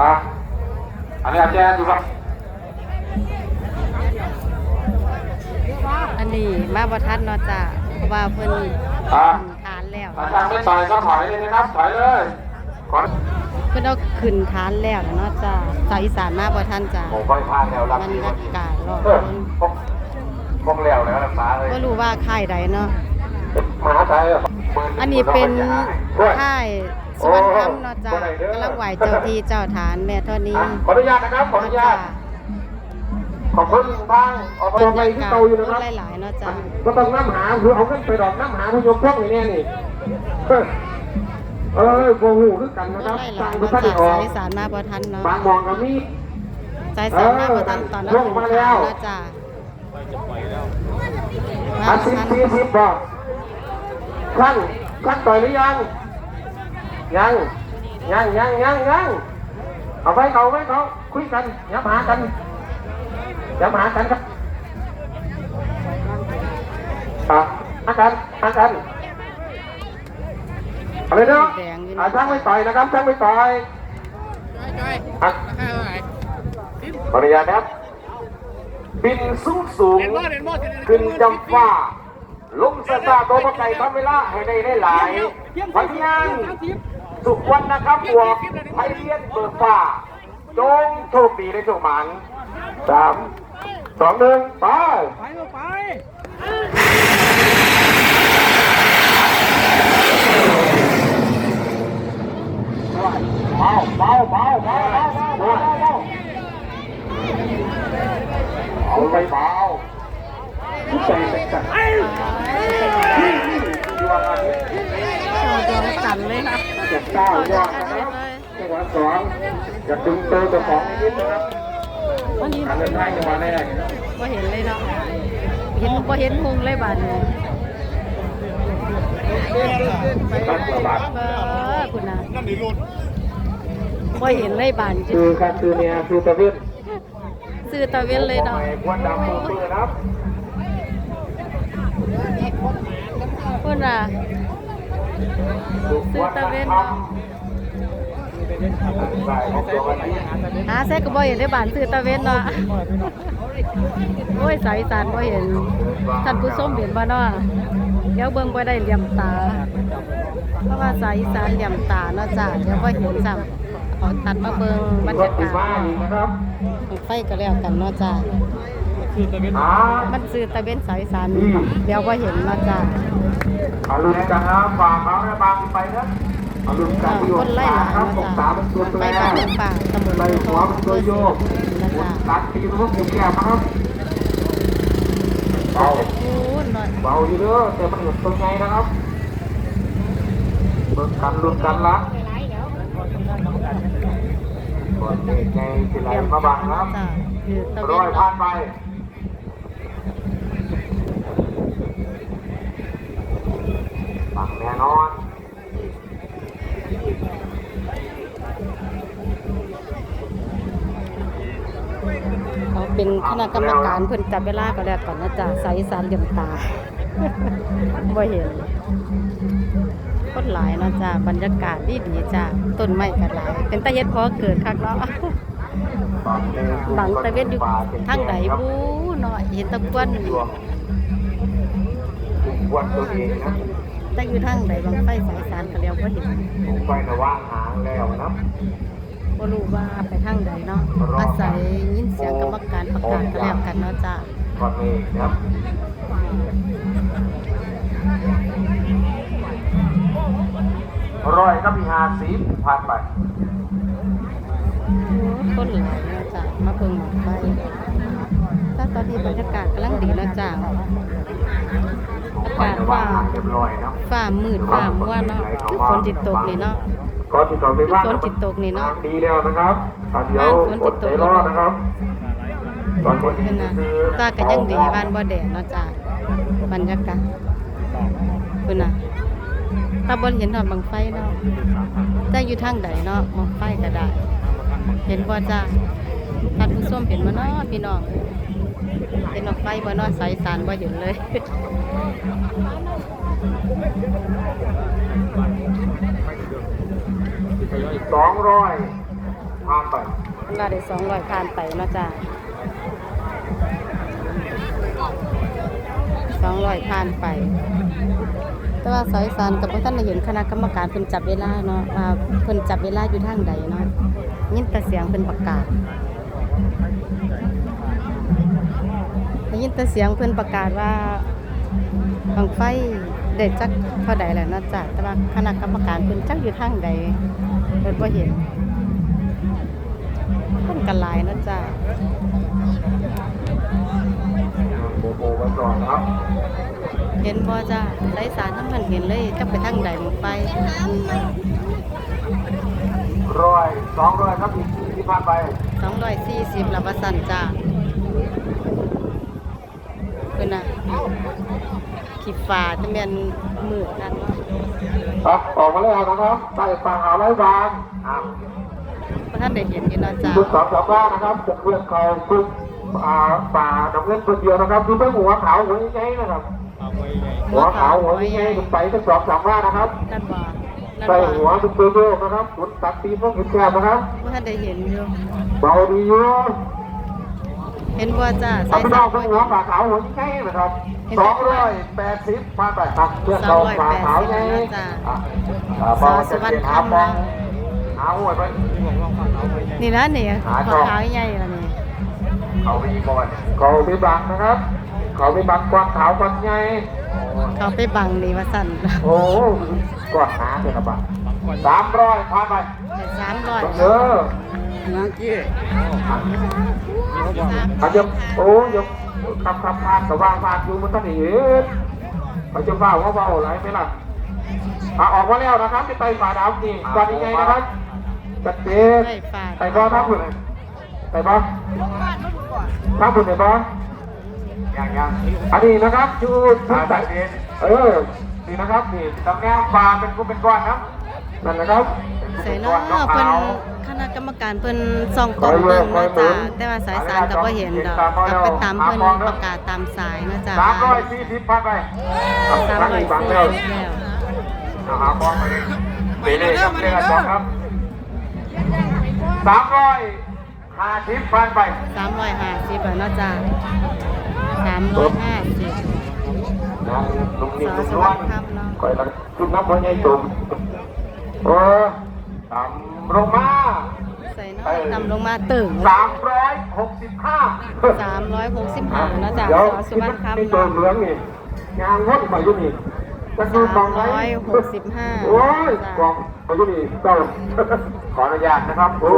อะอันนี้อาจารย์อยู่ครับอันนี้มาบ่ทันเนาะจ้ะเพราะว่าเพิ่นอะทานแล้วอาจารย์ไม่ต่อยก็ถอยเลยนะครับถอยเลยขอเพิ่นเอาขึ้นทานแล้วเนาะจ้ะสาวอีสานมาบ่ทันจ้ะผมก็พลาดแล้วรับบรรดียากาศรอบเออพกพกแล้วแล้วรักษาเลยบ่รู้ว่าค่ายใดเนาะมหาชัยะอันนี้เป็นช่วยค่าย สวรรณธรรมเนาะจ้ะกำลังไหวเจ้าที่เจ้าฐานแม่เท่านี้อะขออนุญาตนะครับขออนุญาตขอบคุณทางอบรมไปที่เตาอยู่นะครับหลายๆเนาะจ้ะก็ต้องน้ำหาคือเอาเงินไปดอกน้ำหาผู้ยมพวกนี้แน่นี่เออเออโกหูคือกันนะคก็รับหลายๆก็เนาะได้จ้ะออสากยอีสานมาบ่ทันเนาะบางมองกับมีสายอีสานมาบ่ทันตอนนั้นลงมาแล้วเนาะจ้ะมาอาบ่สิบทันสี่สิบบอกขั้นขั้นต่อยหรือยัง ยังยังยังยังยังเอาไว้เขาไว้เขาคุยกันอย่าหากันอย่าหากันครับอะหากันหากันอะไรเนาะอะช่างไม่ต่อยนะครับช่างไม่ต่อยอะขออนุญาตครับ บินสูงสูงขึ้นจำฟ้าลงสตาโตมาไก่ทำเวลาให้ได้ได้หลายพันยัง สุวรรณครับบวกไพเรียนเบอร์ฟ้าจงโชคดีในโชคหมันสามสองหนึ่งไปไปลูกไปเบาเบาเบาเบาเบาเบาเบาเอาไปเบาใส่ใส่ใส่ที่ที่ดวงอาทิตย์ โชว์ดวงจันเลยค่ะเจ็ดเก้ายอดนะครับจังหวะสองอย่าดึงตัวเจ้าของนิดนะครับวันนี้การเดินทางจังหวะแรกบ่เห็นเลยเนาะเห็นบ่เห็นหงเลยบาดนี้ตั้งระบาดเบ้อคุณน่ะบ่เห็นเลยบาดคือครับคือเนี่ยคือตะเวนซื้อตะเวนเลยเนาะควนดำมือปืนะครับคุณน่ะ ซื้อตะเวนเนาะใส่ของตัววันนี้หาแซ่ก็บ่เห็นเลยบาดซื้อตะเวนเนาะโอ้ยสายสานบ่เห็นท่านผู้ชมเห็นบ่เนาะเดี๋ยวเบิ่งบ่ได้เหลี่ยมตา เพราะว่าสายสานเหลี่ยมตาเนาะจ้ะเดี๋ยวบ่เห็นซ้ำเอตัดมาเบิ่งบรรยากาศนะครับไฟก็แล้วกันเนาะจ้ะอ่ามันซื้อตะเวนสายสานเดี๋ยวบ่เห็นเนาะจ้ะ อารมณ์กันนะฝ่าเขาระบังไปนะอารมณ์กันที่หัวาครับหกตาเป็นตัวแปรไปหัวเป็นตัวโยกหัตัดตีรู้ว่าแก่ครับเบาเบาอยู่เด้อแต่มันหยุดตรงไงนะครับเบิกกันรวมกันละก่อนเด็กไงสิไหลมาบังครับร้อยพันไป บังแน่นอนเขาเป็นคณะกรรมการเพิ่นจับเวลาก็แล้วก่อนนะจ้ะสายอีสานเหลี่ยมตาบ่เห็นคนหลายเนาะจ้ะบรรยากาศดีดีๆจ้ะต้นไม้ก็หลายเป็นตะเฮ็ดพอเกิดคักเนาะบังตะเวนอยู่ทางใดบูเนาะเห็นตะกวนวันตัวเองนะ แต่อยู่ทางใดบางไฟสายสารก็แล้วบ่เห็นผมไปนะว่างหางแล้วนะบ่รู้ว่าไปทางใดเนาะอาศัยยินเสียงกรรมการประกาศก็แล้วกันเนาะจ้ะก่อนนี้นะครับร้อยก็มีหาสีผ่านไปคนหลายเนาะจ้ะมาเพิ่งหมอกไฟถ้าตอนนี้บรรยากาศกำลังดีเนาะจ้ะ อาไปกาศนะว่าฟ้างหางเรียบร้อยนะฟ้ามืดฟ้ามัวเนาะคือฝนจิตตกนี่เนาะก่อนที่เราไปว่างฝนจิตตกนี่เนาะดีแล้วนะครับอะเดี๋ยวอดใจรอนะครับตอนคนที่เป็นนะคือตาก็ยังดีบ้านบ่แดดเนาะจ้ะบรรยากาศเพิ่นน่ะตาบนเห็นดอกบังไฟเนาะแต่อยู่ทางใดเนาะมองไฟก็ได้ เห็นบ่จ้าท่านผู้ชมเห็นบ่เนาะพี่น้อง เห็นดอกไฟบ่เนาะสายสารบ่เห็นเลยสองร้อยผ่านไปเวลาได้สองร้อยผ่านไปเนาะจ้ะสองร้อยผ่านไป แต่ว่าสายสารกับท่านได้เห็นคณะกรรมการเพิ่นจับเวลาเนาะว่าเพิ่นจับเวลาอยู่ทางใดเนาะยินแต่เสียงเพิ่นประกาศ ได้ยินแต่เสียงเพิ่นประกาศว่าบังไฟเด็ดจักเท่าใดแหละเนาะจ้ะแต่ว่าคณะกรรมการเพิ่นจักอยู่ทางใดเพิ่นบ่เห็นเพิ่นกันหลายเนาะจ้ะโบโบไว้ก่อนนะครับเห็นบ่จ้ะสายสารทั้งมันเห็นเลยจักไปทางใดบังไฟร้อยสองร้อยครับอีกที่ผ่านไปสองร้อยสี่สิบละว่าสั่นจ้า เพิ่นน่ะขีฟ้าจะแม่นมืดนั่นเนาะครับออกมาแล้วนะครับใต้ฝั่งอ่าวไร้บางอ่าเพราะท่านได้เห็นอยู่เนาะจ้าชุดสองสามว่านะครับจะเคลื่อนเขาชุดอ่าป่าดำเนินคนเดียวนะครับดูเป็นหัวขาวหัวใหญ่ๆนะครับหัวขาวหัวใหญ่ๆขึ้นไปทั้งสองสามว่านะครับนั่นบ่นั่นใส่บ่หัวเป็นเปรี้ยวๆนะครับขุนตัดตีพวกหินแกบนะครับเพราะท่านได้เห็นอยู่เบาดีอยู่ เห็นบ่จ้าเอาสายไปสาเอารเป็นหัวป่าขาวหัวใหญ่ๆนะครับสองร้อยแปดสิบผ่านไปครับเพื่อนเราป่าขาวใหญ่อะอ่าสเบาอจะสุวรรเป็ณนหาคำปอนะงหาหัวไปนี่นะนี่หาขช่องาวๆใหญ่ๆล่ะนี่เขาไปก่อนเขาไปบังนะครับ เขาไปบังกวางขาวกวางใหญ่เขาไปบังนี่ว่าสั่นโอ้โหกวางหาเลยครับบังสามร้อยผ่านไปได้สามร้อยเออ นักกี้อาจจะโอ้ยกคำคำพานกับว่างพานอยู่มันต้องเห็นเขาจะว่าว่าเบาอะไรไหมล่ะอะออกมาแล้วนะครับที่ไต่ฝ่าดาวนี่ตอนนี้ไงนะครับจัดเจนได้ฝาดไต่บอลทับหุ่นไต่บอลทับหุ่นไต่บอลยังยังอันนี้นะครับชูชุดไต่เออนี่นะครับนี่ตำแหน่งปลาเป็นกูเป็นก้อนครับนั่นนะครับ ใส่เนาะเพิ่นคณะกรรมการเพิ่นส่องกล้องเบิ่งเนาะจ้าแต่ว่าสายสารก็บ่เห็นดอกก็ไปตามเพิ่นประกาศตามสายเนาะจ้าสามร้อยสี่สิบพันไปสามร้อยบังสี่แล้วสิบแล้วหาบอลมาเลยเบเล่ครับเล่นสองครับสามร้อยห้าสิบพันไปสามร้อยห้าสิบอะเนาะจ้าสามร้อยห้าสิบนั่งนุ่มสนิ่มอนุ่มสนววัสลดิ์ครับเนาะคอยรักจุดน้ำพอใหญ่ตุ่มโอ้ ต่ำลงมาใส่เนาะนำลงมาตึงสามร้อยหกสิบห้าสามร้อยหกสิบห้าเนาะจ้าเดี๋ยวสอสุวรรณครับนี่ตัวเนาะเหลืองนี่งานงดไปอยู่นี่จะดูมองไหมสามร้อยหกสิบห้าโอ้ยกองไปอยู่นี่เจ้าขออนุญาตนะครับโอ้